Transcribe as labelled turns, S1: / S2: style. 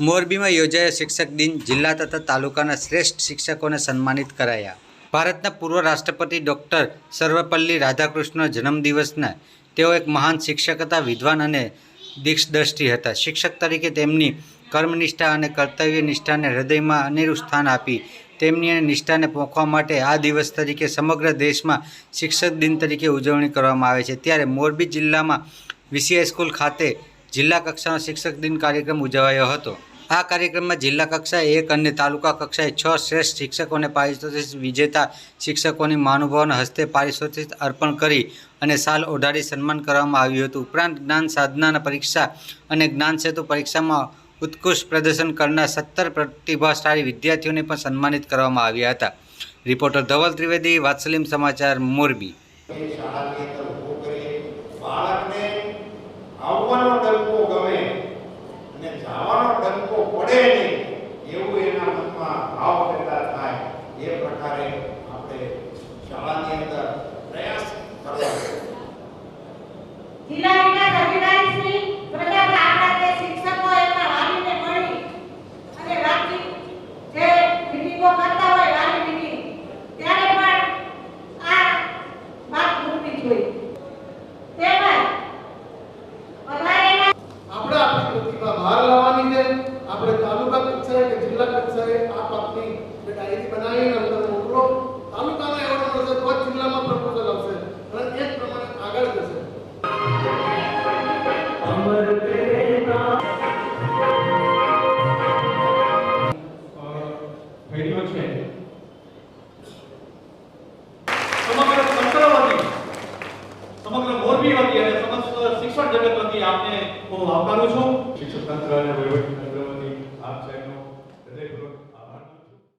S1: મોરબીમાં યોજાયો શિક્ષક દિન જિલ્લા તથા તાલુકાના શ્રેષ્ઠ શિક્ષકોને સન્માનિત કરાયા. ભારતના પૂર્વ રાષ્ટ્રપતિ ડૉક્ટર સર્વપલ્લી રાધાકૃષ્ણનો જન્મદિવસના તેઓ એક મહાન શિક્ષક હતા, વિદ્વાન અને દીક્ષદ્રષ્ટિ હતા. શિક્ષક તરીકે તેમની કર્મનિષ્ઠા અને કર્તવ્ય નિષ્ઠાને હૃદયમાં અનેરું સ્થાન આપી તેમની નિષ્ઠાને પોખવા માટે આ દિવસ તરીકે સમગ્ર દેશમાં શિક્ષક દિન તરીકે ઉજવણી કરવામાં આવે છે. ત્યારે મોરબી જિલ્લામાં વીસી સ્કૂલ ખાતે જિલ્લા કક્ષાનો શિક્ષક દિન કાર્યક્રમ ઉજવાયો હતો. આ કાર્યક્રમમાં જિલ્લા કક્ષાએ એક અને તાલુકા કક્ષાએ છ શ્રેષ્ઠ શિક્ષકોને પારિતોષિક વિજેતા શિક્ષકોની મહાનુભાવોના હસ્તે પારિતોષિક અર્પણ કરી અને સાલ ઓઢાડી સન્માન કરવામાં આવ્યું હતું. ઉપરાંત જ્ઞાન સાધનાના પરીક્ષા અને જ્ઞાન સેતુ પરીક્ષામાં ઉત્કૃષ્ટ પ્રદર્શન કરનાર સત્તર પ્રતિભાશાળી વિદ્યાર્થીઓને પણ સન્માનિત કરવામાં આવ્યા હતા. રિપોર્ટર ધવલ ત્રિવેદી વાત્સલિમ સમાચાર, મોરબી.
S2: જિલ્લા વિકાસ અધિકારી શ્રી અને વાતચીત જે મિટિંગો કરતા હોય વાલી ત્યારે પણ આ વાત મૂકવી જોઈએ તેમજ આપણે
S3: આપણી પ્રતિભા
S4: કર્યો છે. સમગ્ર તંત્ર સમગ્ર મોરબી વતી અને સમસ્ત શિક્ષણ જગત વતી આપને હું આવકારું છું.
S5: શિક્ષણ તંત્ર અને વહીવટી